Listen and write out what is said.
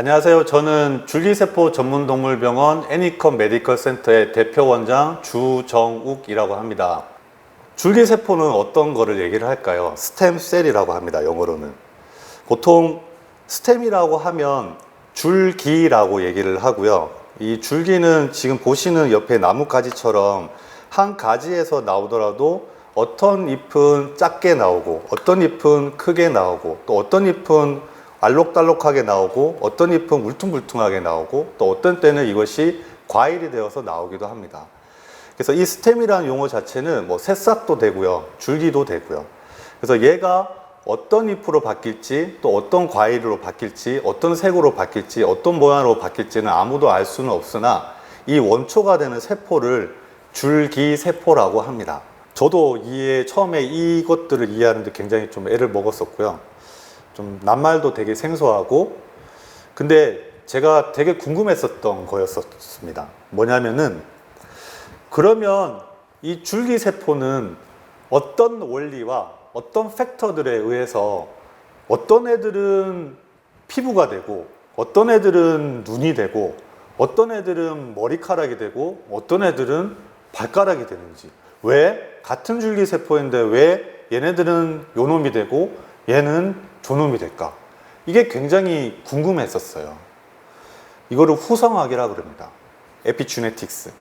안녕하세요. 저는 줄기세포 전문동물병원 애니컴 메디컬 센터의 대표 원장 주정욱이라고 합니다. 줄기세포는 어떤 거를 얘기를 할까요? 스템셀이라고 합니다. 영어로는. 보통 스템이라고 하면 줄기라고 얘기를 하고요. 이 줄기는 지금 보시는 옆에 나뭇가지처럼 한 가지에서 나오더라도 어떤 잎은 작게 나오고 어떤 잎은 크게 나오고 또 어떤 잎은 알록달록하게 나오고 어떤 잎은 울퉁불퉁하게 나오고 또 어떤 때는 이것이 과일이 되어서 나오기도 합니다. 그래서 이 스템이라는 용어 자체는 뭐 새싹도 되고요, 줄기도 되고요. 그래서 얘가 어떤 잎으로 바뀔지 또 어떤 과일로 바뀔지 어떤 색으로 바뀔지 어떤 모양으로 바뀔지는 아무도 알 수는 없으나 이 원초가 되는 세포를 줄기세포라고 합니다. 저도 이해 처음에 이것들을 이해하는데 굉장히 좀 애를 먹었었고요. 좀 낱말도 되게 생소하고. 근데 제가 되게 궁금했었던 거였었습니다. 뭐냐면은 그러면 이 줄기 세포는 어떤 원리와 어떤 팩터들에 의해서 어떤 애들은 피부가 되고 어떤 애들은 눈이 되고 어떤 애들은 머리카락이 되고 어떤 애들은 발가락이 되는지. 왜? 같은 줄기 세포인데 왜 얘네들은 요놈이 되고 얘는 조놈이 될까? 이게 굉장히 궁금했었어요. 이거를 후성학이라 그럽니다. 에피주네틱스